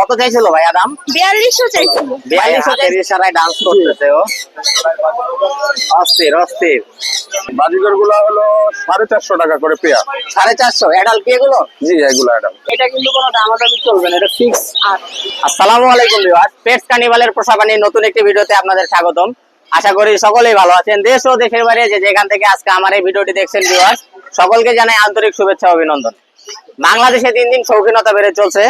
কত চাইছিল ভাইয়া দাম বিয়াল্লিশশো চাইছিল। বিয়াল্লিশ হাজার ইশারায় ডান্স করতেছে ও। অস্থির অস্থির। বাজিগরগুলো হলো সাড়ে চারশো টাকা করে পেয়ার। সাড়ে চারশো অ্যাডাল্ট কি এগুলো? জি এগুলো অ্যাডাম এটা কিন্তু কোনো দামাদামি চলবে না এটা ফিক্স আর আসসালামু আলাইকুম ভিউয়ার্স পেটস কার্নিভালের পোষাবানির নতুন একটি ভিডিওতে আপনাদের স্বাগতম। আশা করি সকলেই ভালো আছেন। দেশ ও দেশের বাইরে যে যেখান থেকে আজকে আমার এই ভিডিওটি দেখছেন ভিউয়ার্স সকলকে জানাই আন্তরিক শুভেচ্ছা অভিনন্দন। বাংলাদেশে দিন দিন শৌখিনতা বেড়ে চলছে।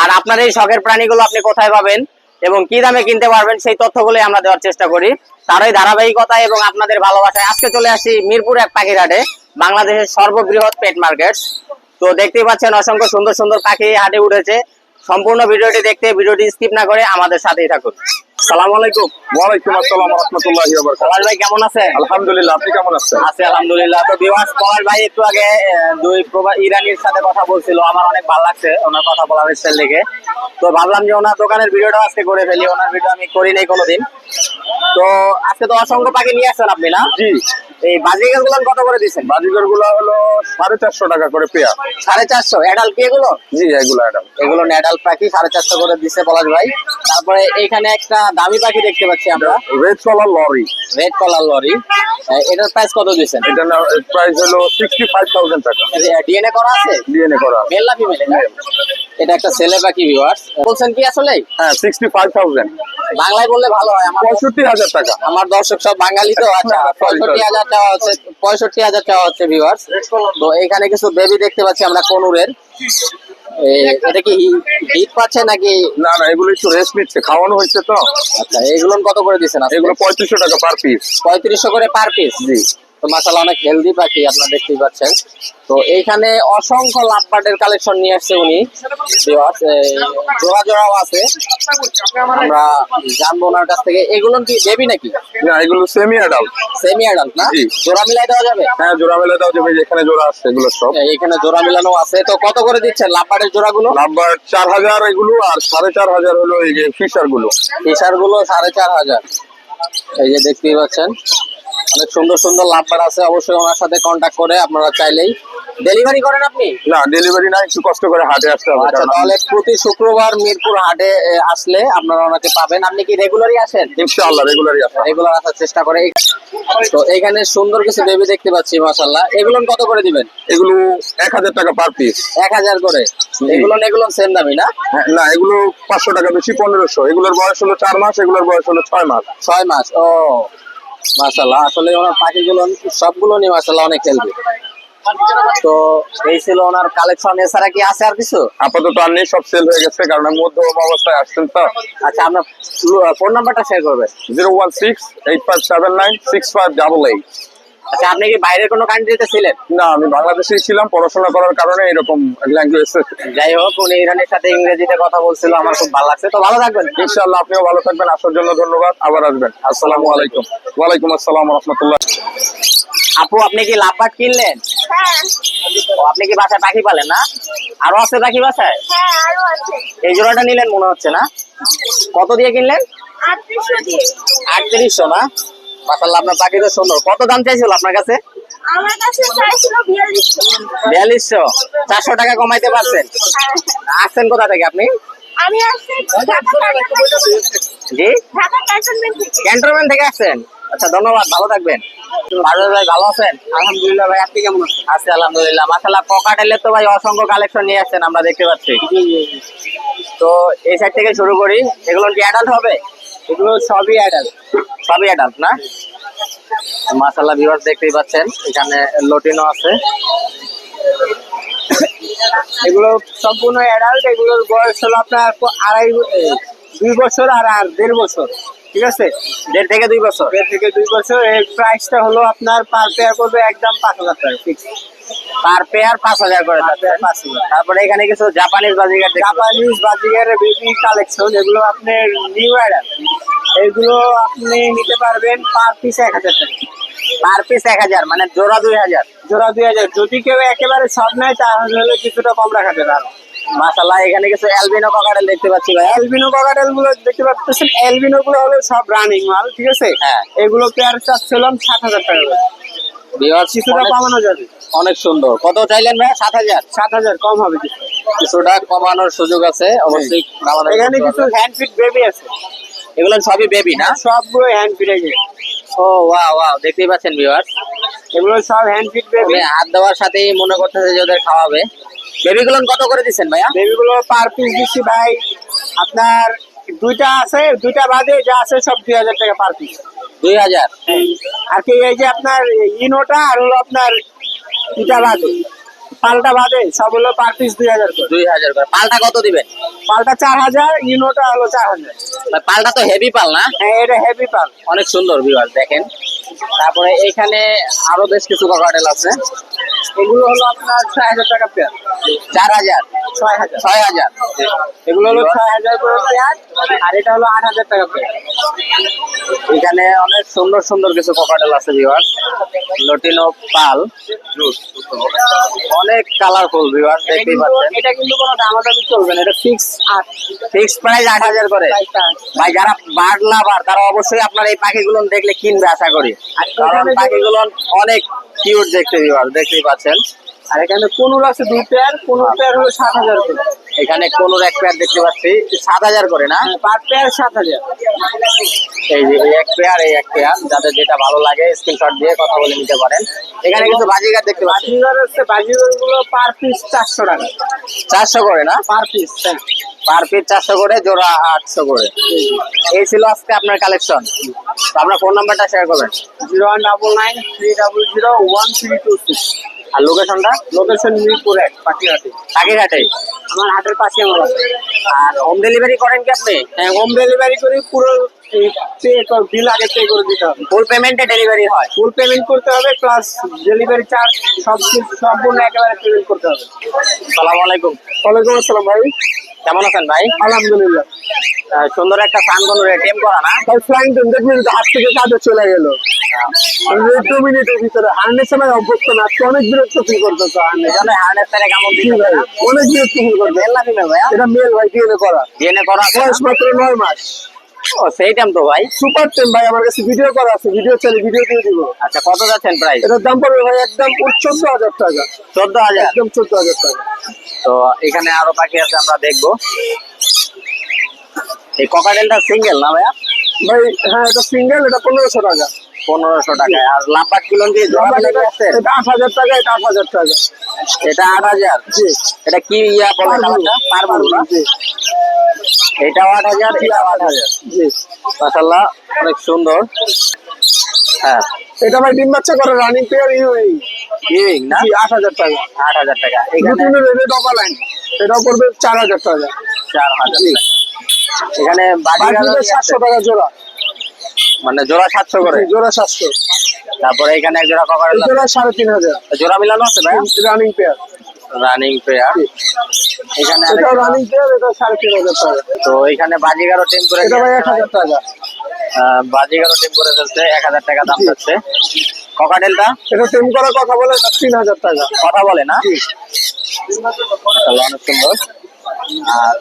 আর আপনার এই শখের প্রাণীগুলো আপনি কোথায় পাবেন এবং কি দামে কিনতে পারবেন সেই তথ্যগুলোই আমরা দেওয়ার চেষ্টা করি। তারই ধারাবাহিকতা এবং আপনাদের ভালোবাসায় আজকে চলে আসি মিরপুর এক পাখির হাটে বাংলাদেশের সর্ববৃহৎ পেট মার্কেট তো দেখতেই পাচ্ছেন অসংখ্য সুন্দর সুন্দর পাখি হাটে উঠেছে। সম্পূর্ণ ভিডিওটি দেখতে, ভিডিওটি স্কিপ না করে আমাদের সাথেই থাকুন। সালাম আলাইকুম। ওয়ালাইকুম আসসালাম রহমতুল্লাহি পলাশ ভাই কেমন আছেন? আলহামদুলিল্লাহ আপনি কেমন আছেন? আছে আলহামদুলিল্লাহ। তো ভিউয়ার্স পলাশ ভাই একটু আগে দুই প্রবা ইরানির সাথে কথা বলছিল। আমার অনেক ভালো লাগছে ওনার কথা বলার স্টাইল দেখে। তো ভাবলাম যে ওনার দোকানের ভিডিওটা আজকে করে ফেলি। ওনার ভিডিও আমি করি নাই কোনোদিন। তো আজকে তো অসংখ্য পাখি নিয়ে আসছেন আপনি না? জি। এই বাজিগালগুলো কত করে দিচ্ছেন বাজিগরগুলো হলো সাড়ে চারশো টাকা করে পেয়ার। সাড়ে চারশো? অ্যাডাল্ট কি এগুলো? জি এগুলো এগুলো নেডাল পাখি সাড়ে চারশো করে দিচ্ছে পলাশ ভাই। তারপরে এখানে একটা দামি পাখি দেখতে পাচ্ছি আমরা। Red collar lory red collar lory এটার প্রাইস কত দিচ্ছেন এটা প্রাইস হলো সিক্সটি ফাইভ থাউজেন্ড টাকা ডিএনএ করা আছে? ডিএনএ করা মেল না ফিমেল এটা একটা ছেলে পাখি ভিউয়ার্স বলছেন কি আসলে? হ্যাঁ সিক্সটি ফাইভ থাউজেন্ড বাংলায় বললে ভালো হয় আমার। পঁয়ষট্টি হাজার টাকা। আমার দর্শক সব বাঙালি তো আচ্ছা পঁয়ষট্টি হাজার চাওয়া হচ্ছে পঁয়ষট্টি হাজার চাওয়া হচ্ছে ভিউয়ার্স তো এখানে কিছু বেবি দেখতে পাচ্ছি আমরা কোনুরের। এটা কি হিট পাচ্ছে নাকি? না না এগুলো একটু রেস্ট নিচ্ছে খাওয়ানো হয়েছে তো। আচ্ছা এগুলো কত করে দিচ্ছেন? এগুলো পঁয়ত্রিশশো টাকা পার পিস পঁয়ত্রিশশো করে পার পিস জি। তো মাসাল্লাহ অনেক হেলদি পাখি আপনারা দেখতেই পাচ্ছেন। তো এইখানে অসংখ্য লাভবার্ডের কালেকশন নিয়ে আসছে উনি। জোড়া জোড়াও আছে। আমরা জানব ওনার কাছ থেকে। এগুলো কি বেবি নাকি? না এগুলো সেমি অ্যাডাল্ট সেমি অ্যাডাল্ট না জোড়া মিলাই দেওয়া যাবে? হ্যাঁ জোড়া মেলে দাও যাবে। এখানে জোড়া আসছে এগুলো সব। এখানে জোড়া মিলানো আছে। তো কত করে দিচ্ছেন লাভবার্ডের জোড়াগুলো? নাম্বার চার হাজার এগুলো আর সাড়ে চার হাজার হলো এই যে ফিশারগুলো। ফিশারগুলো সাড়ে চার হাজার। এই যে দেখতেই পাচ্ছেন। অনেক সুন্দর সুন্দর লাভবার আছে অবশ্যই ওনার সাথে কন্ট্যাক্ট করে আপনারা চাইলেই। ডেলিভারি করেন আপনি? না ডেলিভারি না একটু কষ্ট করে হাটে আসতে হবে আচ্ছা তাহলে প্রতি শুক্রবার মিরপুর হাটে আসলে আপনারা ওনাকে পাবেন। আপনি কি রেগুলারই আসেন? ইনশাআল্লাহ রেগুলারই আসবে রেগুলার আসার চেষ্টা করে। তো এখানে সুন্দর কিছু বেবি দেখতে পাচ্ছি মাশাল্লাহ এগুলো কত করে দিবেন? এগুলো এক হাজার টাকা পার পিস এক হাজার করে। এগুলো এগুলো সেম দামি না? না এগুলো পাঁচশো টাকা বেশি পনেরোশো। এগুলোর বয়স হলো চার মাস এগুলোর বয়স হলো ছয় মাস। ছয় মাস ও। মাশাল্লাহ আসলে ওনার পাখিগুলো সবগুলো নিয়ে মাশাল্লাহ অনেক খেলবে তো এই ছিল ওনার কালেকশন এছাড়া কি আছে আর কিছু? আপাতত আর নেই সব সেল হয়ে গেছে কারণ মধ্যম অবস্থায় আসছেন তো। আচ্ছা আপনার ফোন নাম্বারটা শেয়ার করবে zero one six eight five seven nine six five double eight. আচ্ছা আপনি কি বাইরের কোনো কান্ট্রিতে ছিলেন? না আমি বাংলাদেশেই ছিলাম পড়াশোনা করার কারণে এরকম ল্যাঙ্গুয়েজ যাই হোক উনি ইরানের সাথে ইংরেজিতে কথা বলছিল আমার খুব ভালো লাগছে। তো ভালো থাকবেন। ইনশাআল্লাহ আপনিও ভালো থাকবেন আসার জন্য ধন্যবাদ আবার আসবেন। আসসালামু আলাইকুম। ওয়ালাইকুম আসসালাম রহমতুল্লাহ আপু আপনি কি লাভবাট কিনলেন? হ্যাঁ। আপনি কি বাসায় পাখি পালেন না? আরও আছে পাখি বাসায়? হ্যাঁ আরও আছে। এই জোড়াটা নিলেন মনে হচ্ছে না? কত দিয়ে কিনলেন? আটত্রিশশো না? আপনার সুন্দর। কত দাম চাইছিল আপনার কাছে? আমার চাইছিল টাকা কমাইতে পারছেন? হ্যাঁ আসছেন কোথা থেকে আপনি? আমি আসছি। জি? ক্যান্টনমেন্ট থেকে। আসছেন? আচ্ছা ধন্যবাদ ভালো থাকবেন। বাজার ভাই ভালো আছেন? আলহামদুলিল্লাহ ভাই আপনি কেমন আছেন? আছি আলহামদুলিল্লাহ। মাসাল্লাহ ককাটেলের তো ভাই অসংখ্য কালেকশন নিয়ে আসছেন আমরা দেখতে পাচ্ছি। তো এই সাইড থেকে শুরু করি। এগুলো কি অ্যাডাল্ট হবে? এগুলো সবই অ্যাডাল্ট সবই অ্যাডাল্ট না? মাসাল্লাহ ভিউয়ার্স দেখতেই পাচ্ছেন, এখানে লটিনো আছে। এগুলো সম্পূর্ণ অ্যাডাল্ট এগুলোর বয়স হলো আপনার আড়াই দুই বছর আর আর দেড় বছর, ঠিক আছে? দেড় থেকে দুই বছর। দেড় থেকে দুই বছর, এর প্রাইসটা হলো আপনার পার পেয়ার করবে একদম পাঁচ হাজার টাকা ফিক্স পার পেয়ার পাঁচ হাজার করে তারপরে এখানে কিছু Japanese Baazigar Japanese বাজিগারের baby collection এগুলো আপনার নিউ এগুলো আপনি নিতে পারবেন পার পিস এক হাজার টাকা। পার পিস এক হাজার মানে জোড়া দুই হাজার। জোড়া দুই হাজার। যদি কেউ একেবারে সব নেয় তাহলে কিছুটা কম রাখা যাবে আরও। মাসাল্লাহ এখানে কিছু অ্যালবিনো ককাটেল দেখতে পাচ্ছি ভাই। অ্যালবিনো ককাটেলগুলো দেখতে পাচ্ছেন? অ্যালবিনো গুলো হলো সব রানিং মাল ঠিক আছে? হ্যাঁ। এগুলো পেয়ার চাচ্ছিলাম সাত হাজার টাকা কিছুটা কমানো যাবে। অনেক সুন্দর। কত চাইলেন ভাই সাত হাজার। সাত হাজার কম হবে কিছুটা। কমানোর সুযোগ আছে অবশ্যই এখানে কিছু হ্যান্ড ফিট বেবি আছে। এগুলো সবই বেবি না? সবগুলো হ্যান্ড ফিট আছে ও ওয়াও ওয়াও দেখতেই পাচ্ছেন ভিউয়ার এগুলো সব হ্যান্ড ফিট বেবি হাত দেওয়ার সাথেই মনে করতেছে যে ওদের খাওয়াবে। বেবিগুলো কত করে দিচ্ছেন ভাইয়া? বেবিগুলো পার পিস দিচ্ছি ভাই আপনার দুইটা আছে দুইটা বাদে যা আছে সব দুই হাজার টাকা পার পিস দুই হাজার। আর কি এই যে আপনার ইনোটা আর হলো আপনার ইটা বাদে পাল্টা বাদে সব হলো পার পিস দুই হাজার করে। দুই হাজার করে। পালটা কত দিবেন? পাল্টা চার হাজার ইনোটা হলো চার হাজার। পালটা তো হেভি পাল না? হ্যাঁ এটা হেভি পাল। অনেক সুন্দর ভিউয়ার দেখেন। তারপরে এখানে আরও বেশ কিছু ককাটেল আছে। এগুলো হলো আপনার ছয় হাজার টাকা পেয়ার। চার হাজার। ছয় হাজার। ছয় হাজার। এগুলো হলো ছয় হাজার করে পেয়ার আর এটা হলো আট হাজার টাকা পেয়ার। এখানে অনেক সুন্দর সুন্দর কিছু ককাটেল আছে ভিউয়ার লটিনো পাল। অনেক কালারফুল এটা দেখতেই পাচ্ছেন। এটা কিন্তু কোনো দামাদামি চলবে না এটা ফিক্স আট ফিক্স প্রাইস আট হাজার করে। ভাই যারা বার্ড লাভার তারা অবশ্যই আপনার এই পাখিগুলো দেখলে কিনবে আশা করি। কারণ পাখিগুলো অনেক কিউট দেখতে ভিউয়ার দেখতেই পাচ্ছেন। আর এখানে কোনুর আছে দুই পেয়ার কোনুর পেয়ার হলো সাত হাজার করে। এখানে কোন এক পেয়ার দেখতে পাচ্ছি সাত হাজার করে না? হ্যাঁ, পার পেয়ার সাত হাজার। এই যে এক পেয়ার এই এক পেয়ার যাদের যেটা ভালো লাগে স্ক্রিনশট দিয়ে কথা বলে নিতে পারেন। এখানে কিন্তু বাজিগার দেখতে পাচ্ছি। বাজিগর হচ্ছে বাজিগরগুলো পার পিস চারশো টাকা। চারশো করে না? পার পিস পার পিস চারশো করে জোড়া আটশো করে। এই ছিল আজকে আপনার কালেকশন আপনার ফোন নাম্বারটা শেয়ার করবেন। Zero one double nine three double zero one three two six. আর লোকেশনটা লোকেশন মিরপুর এক পাখিহাটি কাকিঘাটে আমার হাটের পাশে আমার আছে আর হোম ডেলিভারি করেন কি আপনি? হ্যাঁ হোম ডেলিভারি করে পুরো বিল আগে পে করে দিতে হবে। ফুল পেমেন্টে ডেলিভারি হয়? ফুল পেমেন্ট করতে হবে প্লাস ডেলিভারি চার্জ সব সম্পূর্ণ একেবারে পেমেন্ট করতে হবে। সালাম আলাইকুম। ওয়ালাইকুম আসসালাম ভাই। কেমন আছেন ভাই? আলহামদুলিল্লাহ। সুন্দর একটা সানগুলো রেটিম করা না? ভাই ফ্লাইং টিম দেখবেন হাত থেকে কাজে চলে গেল। দু মিনিটের ভিতরে হার্নেস অভ্যস্ত না আজকে অনেক বিরক্ত ফিল করতেছে হার্নেস কেমন ভাই? অনেক বিরক্ত ফিল করতে মেল না এটা মেল ভাই ডিএনএ করা। ডিএনএ করা বয়স মাত্র নয় মাস। ও সেই টাইম তো ভাই। সুপার টেম ভাই আমার কাছে ভিডিও করা আছে। ভিডিও চাইলে ভিডিও দিয়ে দিব। আচ্ছা কত যাচ্ছেন প্রাইস এটার দাম পড়বে ভাই একদম চোদ্দ হাজার টাকা। চোদ্দ হাজার? একদম চোদ্দ হাজার টাকা। তো এখানে আরও পাখি আছে আমরা দেখব। এই ককাটেলটা সিঙ্গেল না ভাইয়া? ভাই হ্যাঁ এটা সিঙ্গেল এটা পনেরোশো টাকা। পনেরোশো টাকায়। আর লাম্বার কিলো কি জোড়া মিলে আছে এটা আট হাজার টাকা এটা আট হাজার টাকা। এটা আট হাজার? এটা কি ইয়া বলে পারব। না? জি। এটাও আট হাজার এটাও আট হাজার। মাসাল্লাহ অনেক সুন্দর। হ্যাঁ। এটা ভাই ডিম বাচ্চা করে রানিং পেয়ার ইউই ভিউইং না? আট হাজার টাকা। আট হাজার টাকা। এখানে রেট লাইন এটাও পড়বে চার হাজার টাকা। চার হাজার টাকা। এখানে বাজিগার সাতশো টাকা জোড়া। মানে জোড়া সাতশো করে? জোড়া সাতশো। তারপরে এখানে এক জোড়া কভার জোড়া সাড়ে তিন হাজার। জোড়া মিলানো আছে ভাই? রানিং পেয়ার রানিং পেয়ার এখানে আরেক রানিং পেয়ার এটা সাড়ে তিন হাজার টাকা। তো এখানে বাজিগারও টিম করে এটা ভাই এক হাজার টাকা। আহ, বাজিগারও টিম করে ফেলছে এক হাজার টাকা দাম যাচ্ছে ককাটেলটা? এটা টেম করার কথা বলে তিন হাজার টাকা। কথা বলে না? তাহলে অনেক সুন্দর। আর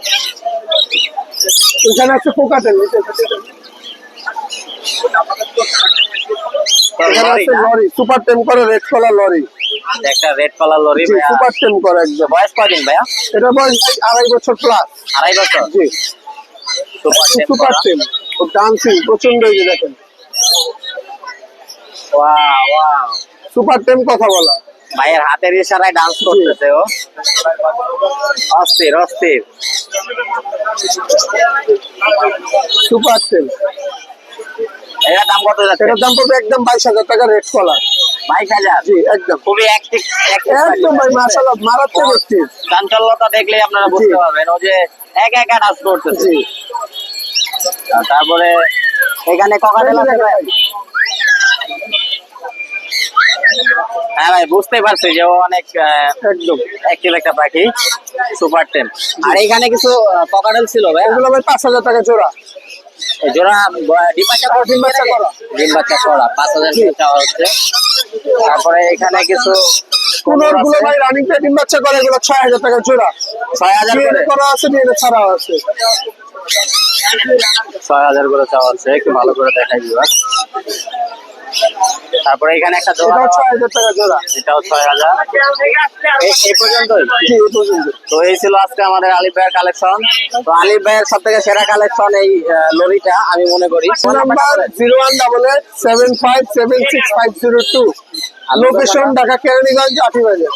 এখানে আছে cockatiel. Lory. Super red colour lory. একটা রেড কালার লরি। সুপার একদম। বয়স কদিন ভাইয়া? এটা বয়স আড়াই বছর প্লাস আড়াই বছর? জি। সুপার ডান্সিং প্রচণ্ড এই যে দেখেন। ওয়াও ওয়াও সুপার টেম কথা বলা। ভাইয়ের হাতের ইশারায় ডান্স করতেছে ও। অস্থির অস্থির। সুপার টেম এটার দাম কত যাচ্ছে? এটার দাম পড়বে একদম বাইশ হাজার টাকা রেড কলার বাইশ হাজার? জি একদম। খুবই অ্যাক্টিভ একদম ভাই মাশাআল্লাহ মারাত্মক একটি চাঞ্চল্যতা দেখলে আপনারা বুঝতে পারবেন ও যে এক একা ডান্স করতেছে। জি। তারপরে এখানে ককাটেল আছে ভাই? হ্যাঁ ভাই বুঝতে পারছি যে ও অনেক একদম। অ্যাক্টিভ একটা পাখি সুপার টেন আর এখানে কিছু ককাটেল ছিল ভাই? এগুলো ভাই পাঁচ হাজার টাকা জোড়া। জোড়া ব- ডিম বাচ্চা করা ডিম বাচ্চা করা। ডিম বাচ্চা করা পাঁচ হাজার। চাওয়া হচ্ছে তারপরে এখানে কিছু কোনগুলো ভাই রানিং পেয়ে ডিম বাচ্চা করে এগুলো ছয় হাজার টাকা জোড়া ছয় হাজার করে আছে ডিএনএ ছাড়া আছে ছয় হাজার করে চাওয়া হচ্ছে একটু ভালো করে দেখাই দিবা তারপরে এখানে একটা জোড়া ছয় হাজার টাকা জোড়া। এটাও ছয় হাজার। এই পর্যন্তই পর্যন্ত? তো এই ছিল আজকে আমাদের আলিফ ভাইয়ের কালেকশন তো আলিফ ভাইয়ের সব থেকে সেরা কালেকশন এই লরিটা আমি মনে করি। Number zero one double eight seven five seven six five zero two location Dhaka Keraniganj Ati Bazar